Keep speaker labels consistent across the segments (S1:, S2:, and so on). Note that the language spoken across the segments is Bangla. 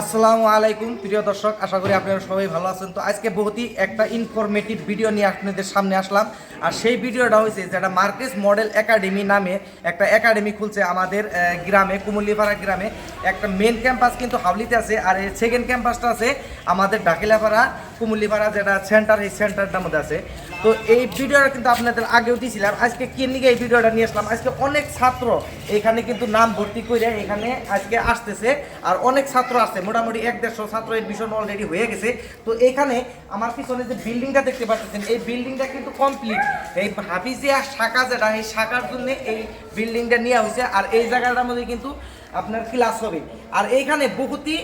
S1: আসসালামু আলাইকুম, প্রিয় দর্শক, আশা করি আপনারা সবাই ভালো আছেন। তো আজকে বহুতই একটা ইনফরমেটিভ ভিডিও নিয়ে আপনাদের সামনে আসলাম। আর সেই ভিডিওটা হয়েছে যেটা মার্কেস মডেল একাডেমি নামে একটা একাডেমি খুলছে আমাদের গ্রামে কুমুল্লিপাড়া গ্রামে। একটা মেন ক্যাম্পাস কিন্তু হাবলিতে আছে, আর এই সেকেন্ড ক্যাম্পাসটা আছে আমাদের ডাকিলাপাড়া কুমুল্লিপাড়া যেটা সেন্টার এই সেন্টারটার মধ্যে আছে। তো এই ভিডিওটা কিন্তু আপনাদের আগেও দিয়েছিলাম আজকে কি এই ভিডিওটা নিয়ে আসলাম? আজকে অনেক ছাত্র এখানে কিন্তু নাম ভর্তি করে এখানে আজকে আসতেছে আর অনেক ছাত্র আসছে মোটামুটি এক দেড়শো ছাত্র এডমিশন অলরেডি হয়ে গেছে। তো এখানে আমার পিছনে যে বিল্ডিংটা দেখতে পাচ্ছেন, এই বিল্ডিংটা কিন্তু কমপ্লিট এই হাফিজিয়া শাখা যেটা, এই শাখার জন্য এই বিল্ডিংটা নেওয়া হয়েছে আর এই জায়গাটার মধ্যে কিন্তু আপনার ক্লাস হবে। আর এইখানে বহুতই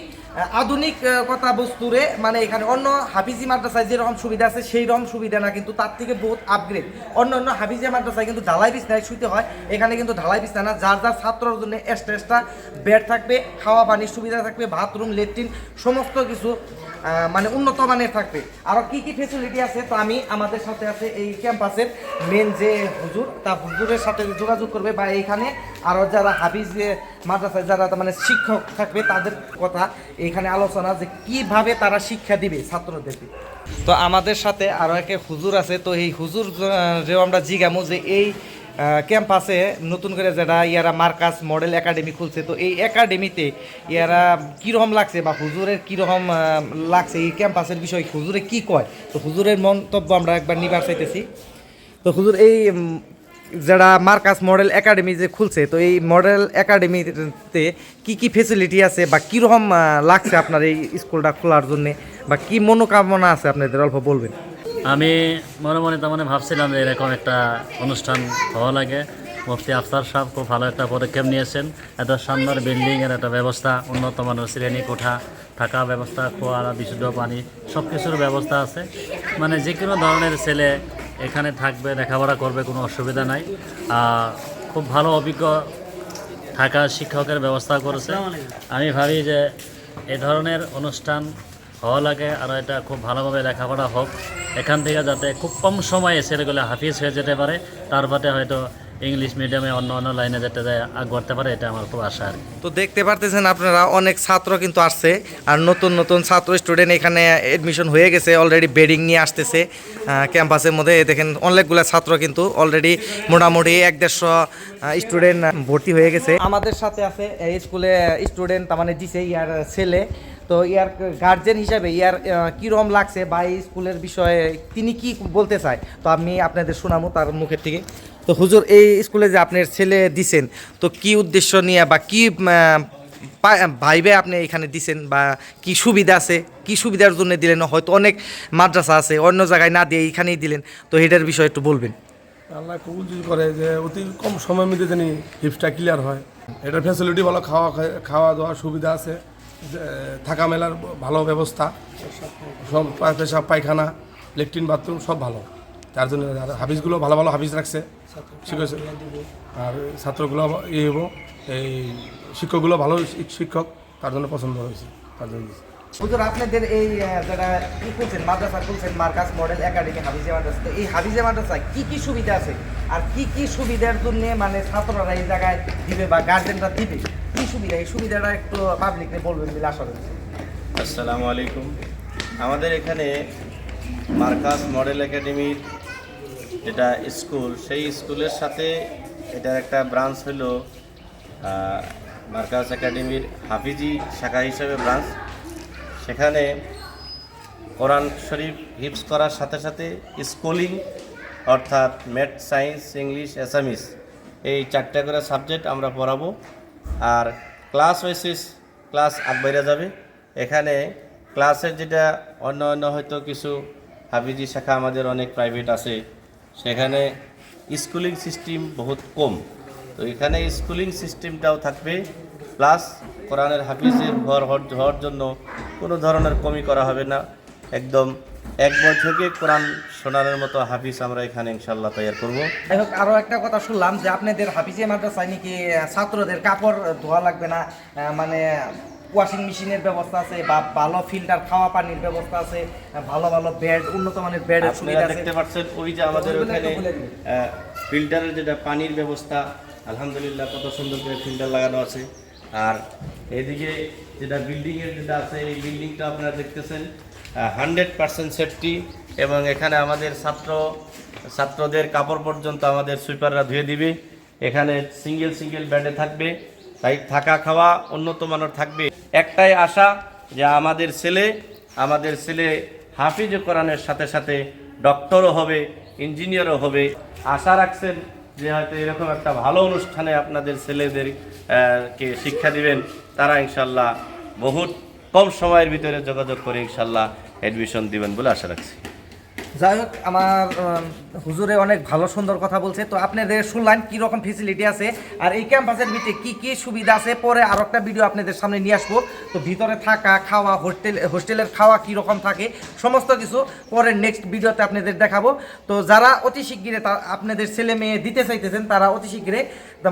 S1: আধুনিক কথা বস্তুরে মানে এখানে অন্য হাফিজি মাদ্রাসায় যেরকম সুবিধা আছে সেই রকম সুবিধা না, কিন্তু তার থেকে বহুত আপগ্রেড অন্য অন্য হাফিজিয়া মাদ্রাসায় কিন্তু ঢালাই বিছনায় শুতে হয়, এখানে কিন্তু ঢালাই বিছনা না যার যার ছাত্রর জন্য এক্সট্রা এক্সট্রা বেড থাকবে, খাওয়া পানির সুবিধা থাকবে বাথরুম লেট্রিন সমস্ত কিছু মানে উন্নত মানের থাকবে। আরও কি কি ফেসিলিটি আছে, তো আমি আমাদের সাথে আছে এই ক্যাম্পাসের মেন যে হুজুর, তা হুজুরের সাথে যোগাযোগ করবে, বা এইখানে আরও যারা হাফিজ মাদ্রাসায় যারা মানে শিক্ষক থাকবে, তাদের কথা এখানে আলোচনা যে কীভাবে তারা শিক্ষা দিবে ছাত্রদেরকে। তো আমাদের সাথে আরও একে হুজুর আছে, তো এই হুজুর যে আমরা জিগামু যে এই ক্যাম্পাসে নতুন করে যারা ইয়ারা মার্কাস মডেল একাডেমি খুলছে, তো এই একাডেমিতে ইয়ারা কীরকম লাগছে বা হুজুরের কীরকম লাগছে এই ক্যাম্পাসের বিষয়ে হুজুরে কি কয়? তো হুজুরের মন্তব্য আমরা একবার নিবার চাইতেছি। তো হুজুর, এই যারা মার্কাস মডেল একাডেমি যে খুলছে, তো এই মডেল একাডেমিতে কি কি ফেসিলিটি আছে বা কীরকম লাগছে আপনার এই স্কুলটা খোলার জন্য বা কি মনোকামনা আছে আপনাদের? অল্প বলবেন।
S2: আমি মনে মনে তার মানে ভাবছিলাম যে এরকম একটা অনুষ্ঠান হওয়া লাগে। মুফতি আফতার সাহেব খুব ভালো একটা পদক্ষেপ নিয়েছেন। এত সুন্দর বিল্ডিংয়ের একটা ব্যবস্থা, উন্নত মানের শ্রেণি কোঠা, থাকা ব্যবস্থা, খোয়া, বিশুদ্ধ পানি সব কিছুর ব্যবস্থা আছে। মানে যে কোনো ধরনের ছেলে এখানে থাকবে, লেখাপড়া করবে, কোনো অসুবিধা নাই। খুব ভালো অভিজ্ঞ থাকা শিক্ষকের ব্যবস্থা করেছে। আমি ভাবি যে এ ধরনের অনুষ্ঠান হওয়া লাগে, আর এটা খুব ভালোভাবে লেখাপড়া হোক। এখান থেকে যাতে খুব কম সময়ে ছেলেগুলো হাফিজ হয়ে যেতে পারে, তার বাদে হয়তো ইংলিশ মিডিয়ামে অন্য অন্য লাইনে যেতে যায় করতে পারে, এটা আমার খুব আশা আর
S1: তো দেখতে পারতেছেন আপনারা, অনেক ছাত্র কিন্তু আসছে, আর নতুন নতুন ছাত্র স্টুডেন্ট এখানে এডমিশন হয়ে গেছে অলরেডি বেডিং নিয়ে আসতেছে ক্যাম্পাসের মধ্যে। দেখেন, অনেকগুলো ছাত্র কিন্তু অলরেডি মোটামুটি এক দেড়শো স্টুডেন্ট ভর্তি হয়ে গেছে। আমাদের সাথে আছে, এই স্কুলে স্টুডেন্ট তার মানে দিছে ইয়ার ছেলে। তো ইয়ার গার্জেন হিসাবে ইয়ার কীরকম লাগছে বা এই স্কুলের বিষয়ে তিনি কি বলতে চায়, তো আমি আপনাদের শোনাবো তার মুখের থেকে তো হুজুর, এই স্কুলে যে আপনার ছেলে দিছেন, তো কি উদ্দেশ্য নিয়ে বা কি ভাইবে আপনি এখানে দিছেন বা কি সুবিধা আছে? কি সুবিধার জন্য দিলেন? হয়তো অনেক মাদ্রাসা আছে, অন্য জায়গায় না দিয়ে এইখানেই দিলেন। তো এটার বিষয়ে একটু বলবেন।
S3: আল্লাহ কবুল যদি করে যে অতি কম সময়ের মধ্যে জানি হিপসটা ক্লিয়ার হয়। এটার ফ্যাসিলিটি ভালো খাওয়া খাওয়া দাওয়ার সুবিধা আছে। থাকা মেলার ভালো ব্যবস্থা। সব পেশাব, পায়খানা লেট্রিন বাথরুম সব ভালো। তার জন্য আর হাফিজগুলো ভালো ভালো হাফিজ রাখছে। ঠিক আছে? আর ছাত্রগুলো ইয়ে হব এই শিক্ষকগুলো ভালো শিক্ষক তার জন্য পছন্দ হয়েছে তার জন্য
S1: হুজুর আপনাদের এই যারা কি করছেন মাদ্রাসা খুলছেন মার্কাস মডেল একাডেমি হাফিজে মাদ্রাসা তো এই হাফিজে মাদ্রাসায় কি কি সুবিধা আছে? আর কি কি সুবিধার জন্য মানে ছাত্ররা এই জায়গায় দিবে বা গার্জেনরা দিবে? কি সুবিধা? এই সুবিধাটা একটু পাবলিককে বলবেন বলে আশা করছি।
S4: আসসালামু আলাইকুম। আমাদের এখানে মার্কাস মডেল একাডেমির যেটা স্কুল, সেই স্কুলের সাথে এটার একটা ব্রাঞ্চ হলো মার্কাস একাডেমির হাফিজি শাখা হিসেবে ব্রাঞ্চ সেখানে কোরআন শরীফ হিপস করার সাথে সাথে স্কুলিং অর্থাৎ ম্যাথ সায়েন্স ইংলিশ অ্যাসামিস এই চারটে করে সাবজেক্ট আমরা পড়াবো। আর ক্লাস ওয়েসিস ক্লাস আগবাইরা যাবে। এখানে ক্লাসের যেটা অন্য অন্য হয়তো কিছু হাফিজি শাখা আমাদের অনেক প্রাইভেট আছে। সেখানে স্কুলিং সিস্টেম বহুত কম। তো এখানে স্কুলিং সিস্টেমটাও থাকবে, প্লাস কোরআনের হাফিজের হওয়ার হওয়ার- জন্য কোনো ধরনের কমি করা হবে না। একদম এক বছর থেকে কোরআন শোনানোর মতো হাফিজ আমরা এখানে ইনশাল্লাহ তৈরি করব।
S1: যাই হোক আরও একটা কথা শুনলাম যে আপনাদের হাফিজে মাদ্রাসায় নাকি ছাত্রদের কাপড় ধোয়া লাগবে না মানে ওয়াশিং মেশিনের ব্যবস্থা আছে বা ভালো ফিল্টার খাওয়া পানির ব্যবস্থা আছে ভালো ভালো বেড উন্নত মানের বেডের সুবিধা
S4: দেখতে পাচ্ছেন ওই যে আমাদের ওখানে। ফিল্টারের যেটা পানির ব্যবস্থা আলহামদুলিল্লাহ কত সুন্দর করে ফিল্টার লাগানো আছে। আর এদিকে যেটা বিল্ডিংয়ের যেটা আছে এই বিল্ডিংটা আপনারা দেখতেছেন হান্ড্রেড পার্সেন্ট সেফটি এবং এখানে আমাদের ছাত্র ছাত্রদের কাপড় পর্যন্ত আমাদের সুইপাররা ধুয়ে দিবে। এখানে সিঙ্গেল সিঙ্গেল বেডে থাকবে। তাই থাকা খাওয়া উন্নত মানের থাকবে। একটাই আশা যে আমাদের ছেলে আমাদের ছেলে হাফিজ কোরআনের সাথে সাথে ডক্টরও হবে, ইঞ্জিনিয়ারও হবে। আশা রাখছেন যে হয়তো এরকম একটা ভালো অনুষ্ঠানে আপনাদের ছেলেদের কে শিক্ষা দিবেন, তারা ইনশাল্লাহ বহুত কম সময়ের ভিতরে যোগাযোগ করে ইনশাল্লাহ অ্যাডমিশন দিবেন বলে আশা রাখছি।
S1: যাই হোক, আমার হুজুরে অনেক ভালো, সুন্দর কথা বলছে। তো আপনাদের শুনলেন কি রকম ফেসিলিটি আছে আর এই ক্যাম্পাসের ভিতরে কি কি সুবিধা আছে? পরে আর একটা ভিডিও আপনাদের সামনে নিয়ে আসব। তো ভিতরে থাকা, খাওয়া, হোস্টেল, হোস্টেলের খাওয়া কি রকম থাকে, সমস্ত কিছু পরে নেক্সট ভিডিওতে আপনাদের দেখাবো। তো যারা অতি শিগগিরে তা, আপনাদের ছেলে মেয়ে দিতে চাইতেছেন, তারা অতি শিগগিরে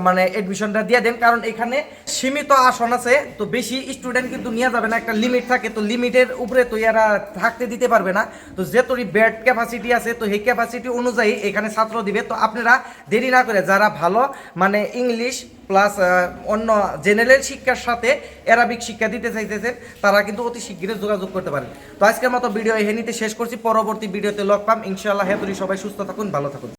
S1: মানে অ্যাডমিশনটা দিয়ে দেন। কারণ এখানে সীমিত আসন আছে, তো বেশি স্টুডেন্ট কিন্তু নিয়ে যাবে না। একটা লিমিট থাকে, তো লিমিটের উপরে তো এরা থাকতে দিতে পারবে না। তো যে যেতরি বেড ক্যাপাসিটি আছে, তো সেই ক্যাপাসিটি অনুযায়ী এখানে ছাত্র দিবে। তো আপনারা দেরি না করে যারা ভালো মানে ইংলিশ প্লাস অন্য জেনারেল শিক্ষার সাথে অ্যারাবিক শিক্ষা দিতে চাইতেছেন, তারা কিন্তু অতি শীঘ্রই যোগাযোগ করতে পারেন। তো আজকের মতো ভিডিও এখানে শেষ করছি। পরবর্তী ভিডিওতে লগ পাম। ইনশাআল্লাহ হেতুরি সবাই সুস্থ থাকুন, ভালো থাকুন।